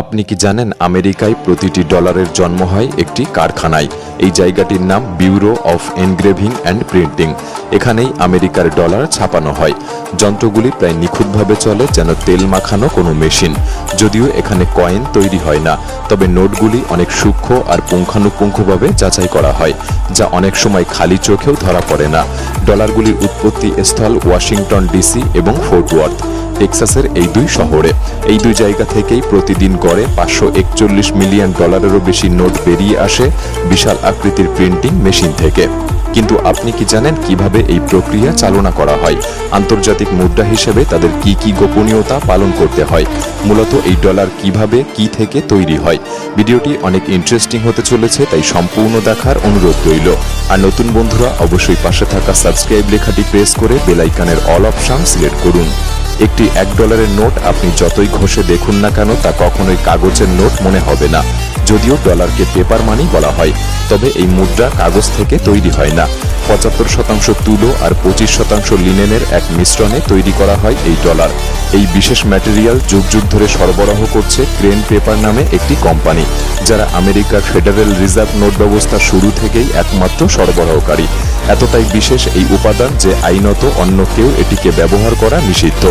আপনি কি জানেন আমেরিকায় প্রতিটি ডলারের জন্ম হয় একটি কারখানায়? এই জায়গাটির নাম bureau of engraving and printing এখানেই আমেরিকার ডলার ছাপানো হয়। যন্ত্রগুলি প্রায় নিখুঁতভাবে চলে যেন তেল মাখানো কোনো মেশিন। যদিও এখানে কয়েন তৈরি হয় না, তবে নোটগুলি অনেক সূক্ষ্ম আর পুঙ্খানুপুঙ্খভাবে যাচাই করা হয়, যা অনেক সময় খালি চোখেও ধরা পড়ে না। ডলারগুলির উৎপত্তি স্থল ওয়াশিংটন ডিসি এবং ফোর্ট ওয়ার্থ। টেক্সাসের এই দুই শহরে। এই দুই জায়গা থেকেই প্রতিদিন গড়ে পাঁচশো একচল্লিশ মিলিয়ন ডলারেরও বেশি নোট বেরিয়ে আসে বিশাল আকৃতির প্রিন্টিং মেশিন থেকে। কিন্তু আপনি কি জানেন কীভাবে এই প্রক্রিয়া চালনা করা হয়? আন্তর্জাতিক মুদ্রা হিসেবে তাদের কি কি গোপনীয়তা পালন করতে হয়? মূলত এই ডলার কীভাবে কি থেকে তৈরি হয়? ভিডিওটি অনেক ইন্টারেস্টিং হতে চলেছে, তাই সম্পূর্ণ দেখার অনুরোধ রইল। আর নতুন বন্ধুরা, অবশ্যই পাশে থাকা সাবস্ক্রাইব লেখাটি প্রেস করে বেলাইকানের অল অপশান সিলেক্ট করুন। একটি এক ডলারের নোট আপনি যতই ঘষে দেখুন না কেন তা কখনোই কাগজের নোট মনে হবে না। যদিও ডলারকে পেপার মানি বলা হয়, তবে এই মুদ্রা কাগজ থেকে তৈরি হয় না। পঁচাত্তর শতাংশ তুলো আর পঁচিশ শতাংশ লিনেনের এক মিশ্রণে তৈরি করা হয় এই ডলার। এই বিশেষ ম্যাটেরিয়াল যুগ যুগ ধরে সরবরাহ করছে ক্রেন পেপার নামে একটি কোম্পানি, যারা আমেরিকার ফেডারেল রিজার্ভ নোট ব্যবস্থা শুরু থেকেই একমাত্র সরবরাহকারী। এতটাই বিশেষ এই উপাদান যে আইনত অন্য কেউ এটিকে ব্যবহার করা নিষিদ্ধ।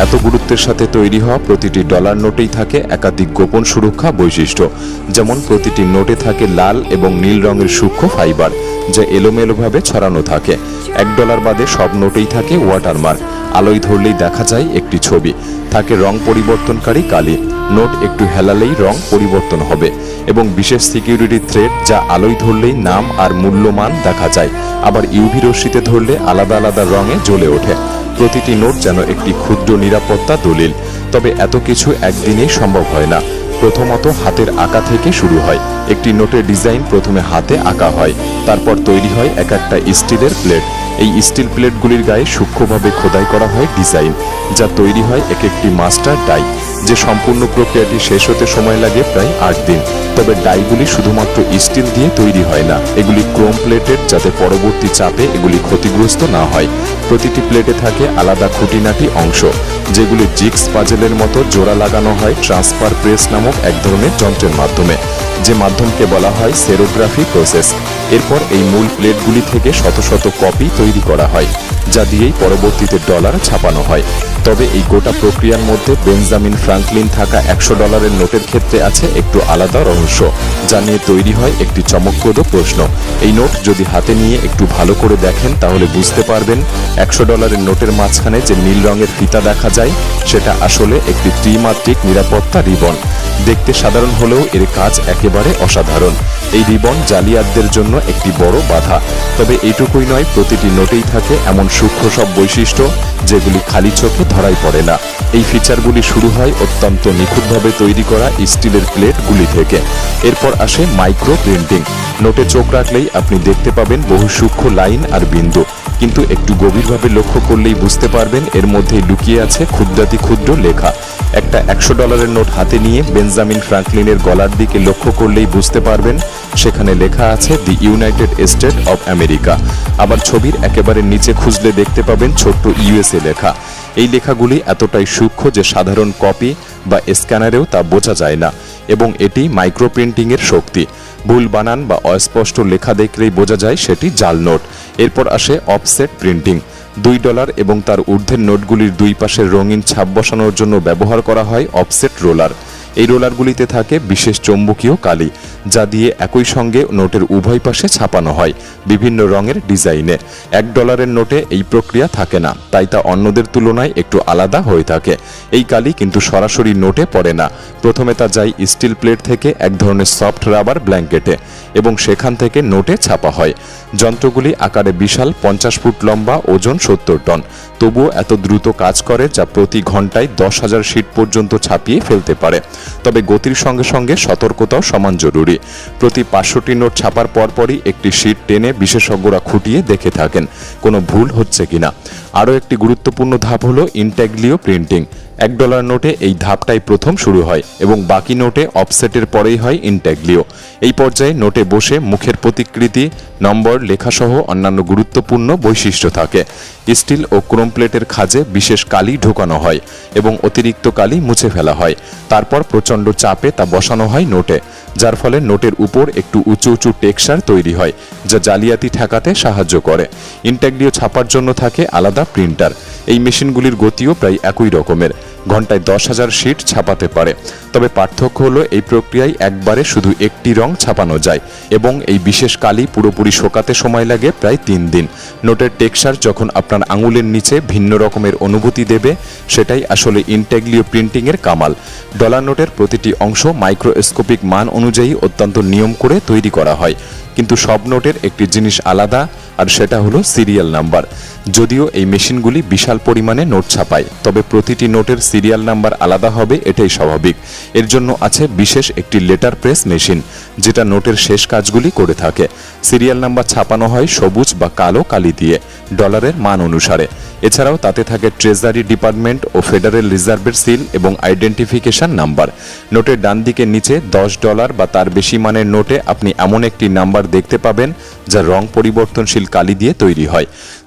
এত গুরুত্বের সাথে তৈরি হওয়া প্রতিটি ডলার নোটেই থাকে একাধিক গোপন সুরক্ষা বৈশিষ্ট্য, যেমন প্রতিটি নোটে থাকে লাল এবং নীল রঙের সূক্ষ্ম ফাইবার, যা এলোমেলোভাবে ছড়ানো থাকে। এক ডলার বাদে সব নোটেই থাকে ওয়াটারমার্ক। আলোয় ধরলেই দেখা যায় একটি ছবি। থাকে রং পরিবর্তনকারী কালি। নোট একটু হেলালেই রং পরিবর্তন হবে। এবং বিশেষ সিকিউরিটি থ্রেড যা আলোয় ধরলেই নাম আর মূল্যমান দেখা যায়। আবার ইউভি রশ্মিতে ধরলে আলাদা আলাদা রঙে জ্বলে ওঠে। প্রতিটি নোট যেন একটি ক্ষুদ্র নিরাপত্তা দলিল। তবে এত কিছু একদিনেই সম্ভব হয় না। প্রথমত হাতের আঁকা থেকে শুরু হয়। একটি নোটের ডিজাইন প্রথমে হাতে আঁকা হয়। তারপর তৈরি হয় এক একটা স্টিলের প্লেট। এই স্টিল প্লেটগুলির গায়ে সূক্ষ্মভাবে খোদাই করা হয় ডিজাইন, যা তৈরি হয় এক একটি মাস্টার ডাই। যে সম্পূর্ণ প্রক্রিয়াটি শেষ হতে সময় লাগে প্রায় আট দিন। তবে ডাইগুলি শুধুমাত্র স্টিল দিয়ে তৈরি হয় না, এগুলি ক্রোম প্লেটেড যাতে পরবর্তী চাপে এগুলি ক্ষতিগ্রস্ত না হয়। প্রতিটি প্লেটে থাকে আলাদা খুঁটিনাটি অংশ, যেগুলি জিক্স পাজেলের মতো জোড়া লাগানো হয় ট্রান্সফার প্রেস নামক এক ধরনের যন্ত্রের মাধ্যমে, যে মাধ্যমকে বলা হয় সেরোগ্রাফি প্রসেস। এরপর এই মূল প্লেটগুলি থেকে শত শত কপি তৈরি করা হয়, যা দিয়েই পরবর্তীতে ডলার ছাপানো হয়। তবে এই গোটা প্রক্রিয়ার মধ্যে বেঞ্জামিন ফ্রাঙ্কলিন থাকা একশো ডলারের নোটের ক্ষেত্রে আছে একটু আলাদা রহস্য, যা নিয়ে তৈরি হয় একটি চমকপ্রদ প্রশ্ন। এই নোট যদি হাতে নিয়ে একটু ভালো করে দেখেন, তাহলে বুঝতে পারবেন একশো ডলারের নোটের মাঝখানে যে নীল রঙের ফিতা দেখা যায়, সেটা আসলে একটি ত্রিমাত্রিক নিরাপত্তা রিবন। দেখতে সাধারণ হলেও এর কাজ একেবারে অসাধারণ। এই রিবন জালিয়াতদের জন্য একটি বড় বাধা। তবে এইটুকুই নয়, প্রতিটি নোটেই থাকে এমন সূক্ষ্ম সব বৈশিষ্ট্য যেগুলি খালি চোখে ধরাই পড়ে না। এই ফিচারগুলি শুরু হয় অত্যন্ত নিখুঁতভাবে তৈরি করা স্টিলের প্লেটগুলি থেকে। এরপর আসে মাইক্রো প্রিন্টিং। নোটে চোখ রাখলেই আপনি দেখতে পাবেন বহু সূক্ষ্ম লাইন আর বিন্দু। কিন্তু একটু গভীরভাবে লক্ষ্য করলেই বুঝতে পারবেন এর মধ্যে লুকিয়ে আছে ক্ষুদ্রাতি ক্ষুদ্র লেখা। একটা একশো ডলারের নোট হাতে নিয়ে বেঞ্জামিন ফ্রাঙ্কলিনের গলার দিকে লক্ষ্য করলেই বুঝতে পারবেন, সেখানে লেখা আছে the United State of America আবার ছবির একেবারে নিচে খুঁজলে দেখতে পাবেন ছোট্ট ইউএসএ লেখা। এই লেখাগুলি এতটাই সূক্ষ্ম যে সাধারণ কপি বা স্ক্যানারেও তা বোঝা যায় না, এবং এটি মাইক্রো প্রিন্টিংয়ের শক্তি। ভুল বানান বা অস্পষ্ট লেখা দেখলেই বোঝা যায় সেটি জাল নোট। এরপর আসে অফসেট প্রিন্টিং দুই ডলার এবং তার ঊর্ধ্বের নোটগুলির দুই পাশে রঙিন ছাপ বসানোর জন্য ব্যবহার করা হয় অফসেট রোলার এই রোলারগুলিতে থাকে বিশেষ চৌম্বকীয় কালি, যা দিয়ে একই সঙ্গে নোটের উভয় পাশে ছাপানো হয় বিভিন্ন রঙের ডিজাইনে। এক ডলারের নোটে এই প্রক্রিয়া থাকে না, তাই তা অন্যদের তুলনায় একটু আলাদা হয়ে থাকে। এই কালি কিন্তু সরাসরি নোটে পড়ে না। প্রথমে তা যায় স্টিল প্লেট থেকে এক ধরনের সফট রাবার ব্ল্যাঙ্কেটে এবং সেখান থেকে নোটে ছাপা হয়। যন্ত্রগুলি আকারে বিশাল, পঞ্চাশ ফুট লম্বা, ওজন সত্তর টন। তবুও এত দ্রুত কাজ করে যা প্রতি ঘন্টায় দশ হাজার শিট পর্যন্ত ছাপিয়ে ফেলতে পারে। তবে গতির সঙ্গে সঙ্গে সতর্কতাও সমান জরুরি। প্রতি পাঁচশোটি নোট ছাপার পরপরই একটি শিট টেনে বিশেষজ্ঞরা খুঁটিয়ে দেখে থাকেন, কোনো ভুল হচ্ছে কিনা। আরও একটি গুরুত্বপূর্ণ ধাপ হলো ইন্ট্যাগলিও প্রিন্টিং এক ডলার নোটে এই ধাপটাই প্রথম শুরু হয় এবং বাকি নোটে অফসেটের পরেই হয় ইনট্যাগলিও এই পর্যায়ে নোটে বসে মুখের প্রতিকৃতি, নম্বর, লেখাসহ অন্যান্য গুরুত্বপূর্ণ বৈশিষ্ট্য থাকে। স্টিল ও ক্রোম প্লেটের খাজে বিশেষ কালি ঢোকানো হয় এবং অতিরিক্ত কালি মুছে ফেলা হয়। তারপর প্রচণ্ড চাপে তা বসানো হয় নোটে যার ফলে নোটের উপর একটু উঁচু উঁচু টেক্সচার তৈরি হয়, যা জালিয়াতি ঠেকাতে সাহায্য করে। ইন্টাগ্রিও ছাপার জন্য থাকে আলাদা প্রিন্টার এই মেশিনগুলির গতিও প্রায় একই রকমের। ঘন্টায় দশ হাজার শিট ছাপাতে পারে। তবে পার্থক্য হলো এই প্রক্রিয়ায় একবারে শুধু একটি রং ছাপানো যায় এবং এই বিশেষ কালি পুরোপুরি শোকাতে সময় লাগে প্রায় তিন দিন। নোটের টেক্সার যখন আপনার আঙুলের নিচে ভিন্ন রকমের অনুভূতি দেবে, সেটাই আসলে ইনটেগ্লিও প্রিন্টিংয়ের কামাল। ডলার নোটের প্রতিটি অংশ মাইক্রোস্কোপিক মান অনুযায়ী অত্যন্ত নিয়ম করে তৈরি করা হয়। কিন্তু সব নোটের একটি জিনিস আলাদা আর সেটা হলো সিরিয়াল নাম্বার। যদিও এই মেশিনগুলি বিশাল পরিমাণে নোট ছাপায়, তবে প্রতিটি নোটের সিরিয়াল নাম্বার আলাদা হবে, এটাই স্বাভাবিক। এর জন্য আছে বিশেষ একটি লেটার প্রেস মেশিন, যেটা নোটের শেষ কাজগুলি করে থাকে। সিরিয়াল নাম্বার ছাপানো হয় সবুজ বা কালো কালি দিয়ে, ডলারের মান অনুসারে। এছাড়াও তাতে থাকে ট্রেজারি ডিপার্টমেন্ট ও ফেডারেল রিজার্ভের সিল এবং আইডেন্টিফিকেশন নাম্বার। নোটের ডান দিকে নিচে দশ ডলার বা তার বেশি মানের নোটে আপনি এমন একটি নাম্বার দেখতে পাবেন যা রং পরিবর্তনশীল কালি দিয়ে তৈরি হয়।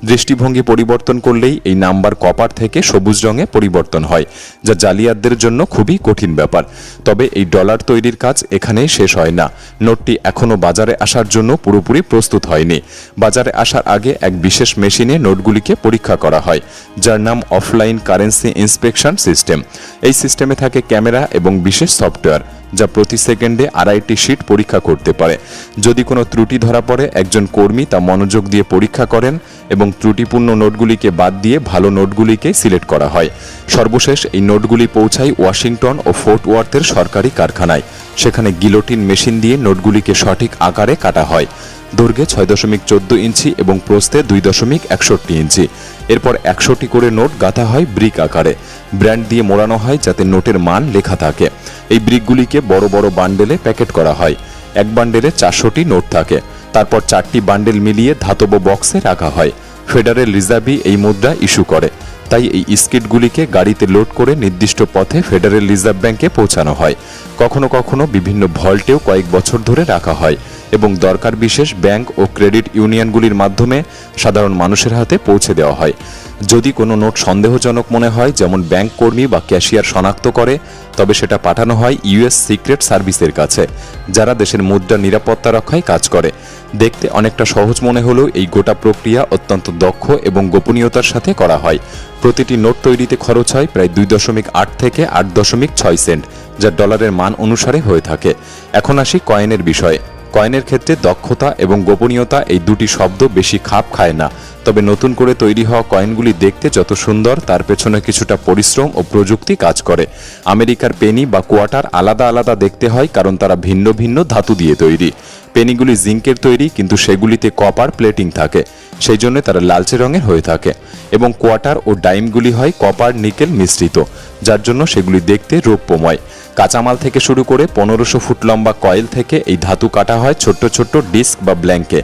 দৃষ্টিভঙ্গি পরিবর্তন করলেই এই নাম্বার কপার থেকে সবুজ রঙে পরিবর্তন হয়, যা জালিয়াতদের জন্য খুবই কঠিন ব্যাপার। তবে এই ডলার তৈরির কাজ এখানেই শেষ হয় না। নোটটি এখনও বাজারে আসার জন্য পুরোপুরি প্রস্তুত হয়নি। বাজারে আসার আগে এক বিশেষ মেশিনে নোটগুলিকে পরীক্ষা করা হয়, যার নাম অফলাইন কারেন্সি ইন্সপেকশন সিস্টেম। এই সিস্টেমে থাকে ক্যামেরা এবং বিশেষ সফটওয়্যার, যা প্রতি সেকেন্ডে আড়াইটি শিট পরীক্ষা করতে পারে। যদি কোনো ত্রুটি ধরা পড়ে, একজন কর্মী তা মনোযোগ দিয়ে পরীক্ষা করেন এবং ত্রুটিপূর্ণ নোটগুলিকে বাদ দিয়ে ভালো নোটগুলিকে সিলেক্ট করা হয়। সর্বশেষ এই নোটগুলি পৌঁছায় ওয়াশিংটন ও ফোর্ট ওয়ার্থের সরকারি কারখানায়, সেখানে গিলোটিন মেশিন দিয়ে নোটগুলিকে সঠিক আকারে কাটা হয়। দৈর্ঘ্যে ছয় দশমিক চোদ্দ ইঞ্চি এবং প্রস্থে দুই দশমিক একষট্টি ইঞ্চি। এরপর একশোটি করে নোট গাঁথা হয় ব্রিক আকারে। ব্র্যান্ড দিয়ে মোড়ানো হয় যাতে নোটের মান লেখা থাকে। এই ব্রিকগুলিকে বড় বড় বান্ডেলে প্যাকেট করা হয়। এক বান্ডেলে চারশোটি নোট থাকে। তারপর চারটি বান্ডেল মিলিয়ে ধাতব বক্সে রাখা হয়। ফেডারেল রিজার্ভই এই মুদ্রা ইস্যু করে। তাই এই স্কিটগুলিকে গাড়িতে লোড করে নির্দিষ্ট পথে ফেডারেল রিজার্ভ ব্যাংকে পৌঁছানো হয়। কখনো কখনো বিভিন্ন ভল্টেও কয়েক বছর ধরে রাখা হয় এবং দরকার বিশেষ ব্যাংক ও ক্রেডিট ইউনিয়নগুলির মাধ্যমে সাধারণ মানুষের হাতে পৌঁছে দেওয়া হয়। যদি কোনো নোট সন্দেহজনক মনে হয়, যেমন ব্যাংক কর্মী বা ক্যাশিয়ার শনাক্ত করে, তবে সেটা পাঠানো হয় ইউএস সিক্রেট সার্ভিসের কাছে, যারা দেশের মুদ্রা নিরাপত্তা রক্ষায় কাজ করে। দেখতে অনেকটা সহজ মনে হলেও এই গোটা প্রক্রিয়া অত্যন্ত দক্ষ এবং গোপনীয়তার সাথে করা হয়। প্রতিটি নোট তৈরিতে খরচ হয় প্রায় দুই দশমিক আট থেকে আট দশমিক ছয় সেন্ট, যা ডলারের মান অনুসারে হয়ে থাকে। এখন আসি কয়েনের বিষয়ে। কয়েনের ক্ষেত্রে দক্ষতা এবং গোপনীয়তা এই দুটি শব্দ বেশি খাপ খায় না। তবে নতুন করে তৈরি হওয়া কয়েনগুলি দেখতে যত সুন্দর, তার পেছনে কিছুটা পরিশ্রম ও প্রযুক্তি কাজ করে। আমেরিকার পেনি বা কোয়াটার আলাদা আলাদা দেখতে হয়, কারণ তারা ভিন্ন ভিন্ন ধাতু দিয়ে তৈরি। পেনিগুলি জিঙ্কের তৈরি, কিন্তু সেগুলিতে কপার প্লেটিং থাকে। সেই জন্য তারা লালচে রঙের হয়ে থাকে এবং কোয়ার্টার ও ডাইমগুলি হয় কপার নিকেল মিশ্রিত, যার জন্য সেগুলি দেখতে রৌপ্যময়। কাঁচামাল থেকে শুরু করে পনেরোশো ফুট লম্বা কয়েল থেকে এই ধাতু কাটা হয় ছোট্ট ছোট্ট ডিস্ক বা ব্ল্যাঙ্কে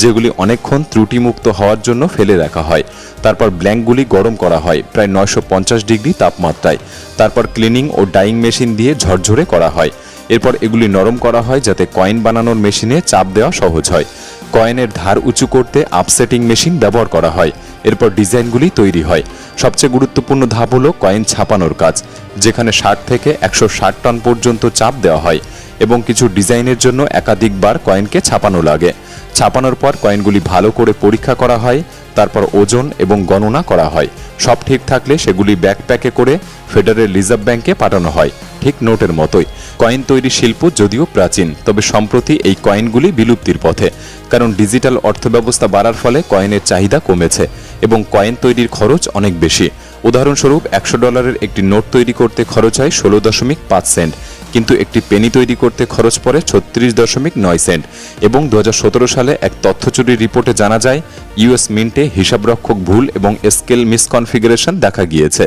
যেগুলি অনেকক্ষণ ত্রুটিমুক্ত হওয়ার জন্য ফেলে রাখা হয়। তারপর ব্ল্যাঙ্কগুলি গরম করা হয়, প্রায় নয়শো পঞ্চাশ ডিগ্রি তাপমাত্রায়। তারপর ক্লিনিং ও ডাইং মেশিন দিয়ে ঝরঝরে করা হয়। এরপর এগুলি নরম করা হয় যাতে কয়েন বানানোর মেশিনে চাপ দেওয়া সহজ হয়। কয়েনের ধার উঁচু করতে আপসেটিং মেশিন ব্যবহার করা হয়। এরপর ডিজাইনগুলি তৈরি হয়। সবচেয়ে গুরুত্বপূর্ণ ধাপ হলো কয়েন ছাপানোর কাজ, যেখানে ষাট থেকে একশো ষাট টন পর্যন্ত চাপ দেওয়া হয় এবং কিছু ডিজাইনের জন্য একাধিকবার কয়েনকে ছাপানো লাগে। ছাপানোর পর কয়েনগুলি ভালো করে পরীক্ষা করা হয় তারপর ওজন এবং গণনা করা হয়। সব ঠিক থাকলে সেগুলি ব্যাকপ্যাকে করে ফেডারেল রিজার্ভ ব্যাংকে পাঠানো হয়। ঠিক নোটের মতোই। কয়েন তৈরি শিল্প যদিও প্রাচীন, তবে সম্প্রতি এই কয়েনগুলি বিলুপ্তির পথে। কারণ ডিজিটাল অর্থব্যবস্থা বাড়ার ফলে কয়েনের চাহিদা কমেছে এবং কয়েন তৈরির খরচ অনেক বেশি। উদাহরণস্বরূপ, একশো ডলারের একটি নোট তৈরি করতে খরচ হয় ষোলো দশমিক পাঁচ সেন্ট, কিন্তু একটি পেনি তৈরি করতে খরচ পড়ে ছত্রিশ দশমিক নয় সেন্ট। এবং দু হাজার সতেরো সালে এক তথ্য চুরির রিপোর্টে জানা যায় ইউএস মিন্টে হিসাবরক্ষক ভুল এবং স্কেল মিসকনফিগারেশন দেখা গিয়েছে।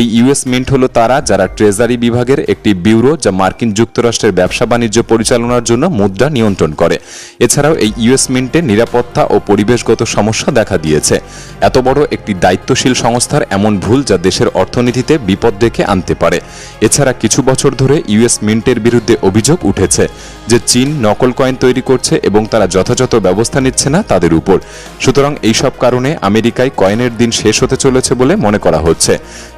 এই ইউএস মিন্ট হলো তারা যারা ট্রেজারি বিভাগের একটি ব্যুরো যা মার্কিন যুক্তরাষ্ট্রের ব্যবসা বাণিজ্য পরিচালনার জন্য মুদ্রা নিয়ন্ত্রণ করে। এছাড়াও এই ইউএস মিন্টে নিরাপত্তা ও পরিবেশগত সমস্যা দেখা দিয়েছে। এত বড় একটি দায়িত্বশীল সংস্থার এমন ভুল যা দেশের অর্থনীতিতে বিপদ ডেকে আনতে পারে। এছাড়া কিছু বছর ধরে ইউএস মিন্টের বিরুদ্ধে অভিযোগ উঠেছে যে চীন নকল কয়েন তৈরি করছে এবং তারা যথাযথ ব্যবস্থা নিচ্ছে না তাদের উপর। সুতরাং এইসব কারণে আমেরিকায় কয়েনের দিন শেষ হতে চলেছে বলে মনে করা হচ্ছে।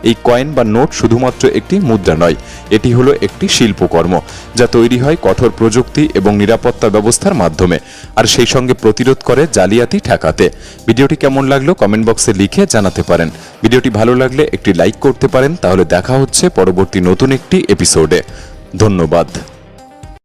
এই কয়েন বা নোট শুধুমাত্র একটি মুদ্রা নয়, এটি হলো একটি শিল্পকর্ম, যা তৈরি হয় কঠোর প্রযুক্তি এবং নিরাপত্তা ব্যবস্থার মাধ্যমে, আর সেই সঙ্গে প্রতিরোধ করে জালিয়াতি ঠেকাতে। ভিডিওটি কেমন লাগল কমেন্ট বক্সে লিখে জানাতে পারেন। ভিডিওটি ভালো লাগলে একটি লাইক করতে পারেন, তাহলে দেখা হচ্ছে পরবর্তী নতুন একটি এপিসোডে। ধন্যবাদ।